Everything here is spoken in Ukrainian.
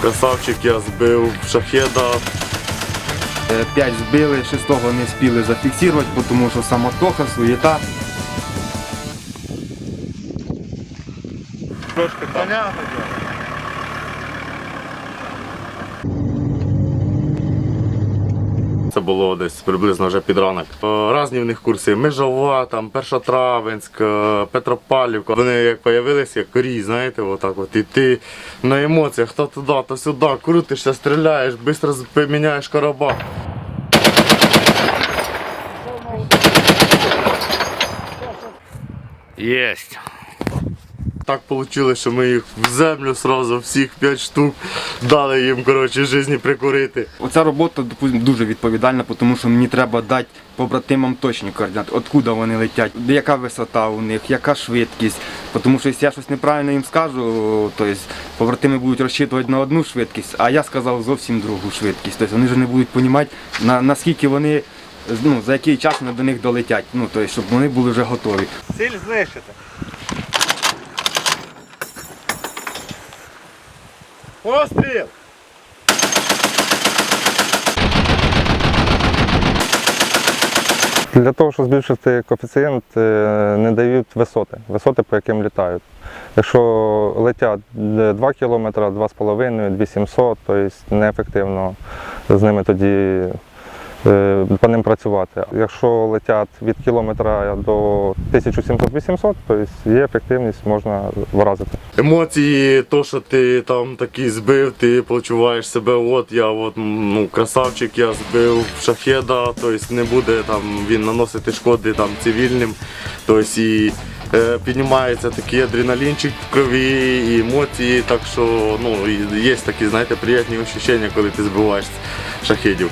Красавчик я збив шахеда. Е, П'ять збили, шестого не спіли зафіксувати, тому що самотоха, суєта. Трошки понятно. Це було десь приблизно вже під ранок. Е, Разні в них курси. Межова, там, Першотравенськ, е, Петропавлівка. Вони як появилися, як корій, знаєте, отак от. І ти на емоціях, то туди, то сюди, крутишся, стріляєш, швидко міняєш короба. Єсть. Так вийшло, що ми їх в землю сразу, всіх 5 штук, дали їм коротше, житті прикурити. Оця робота допустим, дуже відповідальна, тому що мені треба дати побратимам точні координати, откуда вони летять, яка висота у них, яка швидкість. Тому що якщо я щось неправильно їм скажу, то есть, побратими будуть розчитувати на одну швидкість, а я сказав зовсім другу швидкість. Тобто вони вже не будуть розуміти, на, наскільки вони, ну, за який час вони до них долетять, ну, тобто, щоб вони були вже готові. Ціль знищити. Постріл! Для того, щоб збільшити коефіцієнт, е, не дають висоти, висоти, по яким літають. Якщо летять 2 км, 2,5, 2700, то неефективно з ними тоді по ним працювати. Якщо летять від кілометра до 1700-800, то є ефективність, можна вразити. Емоції, то, що ти там такий збив, ти почуваєш себе, от я от, ну, красавчик, я збив шахеда, тобто не буде там він наносити шкоди там, цивільним. Тобто і е, піднімається такий адреналінчик в крові, і емоції, так що ну, є такі, знаєте, приємні відчуття, коли ти збиваєш шахедів.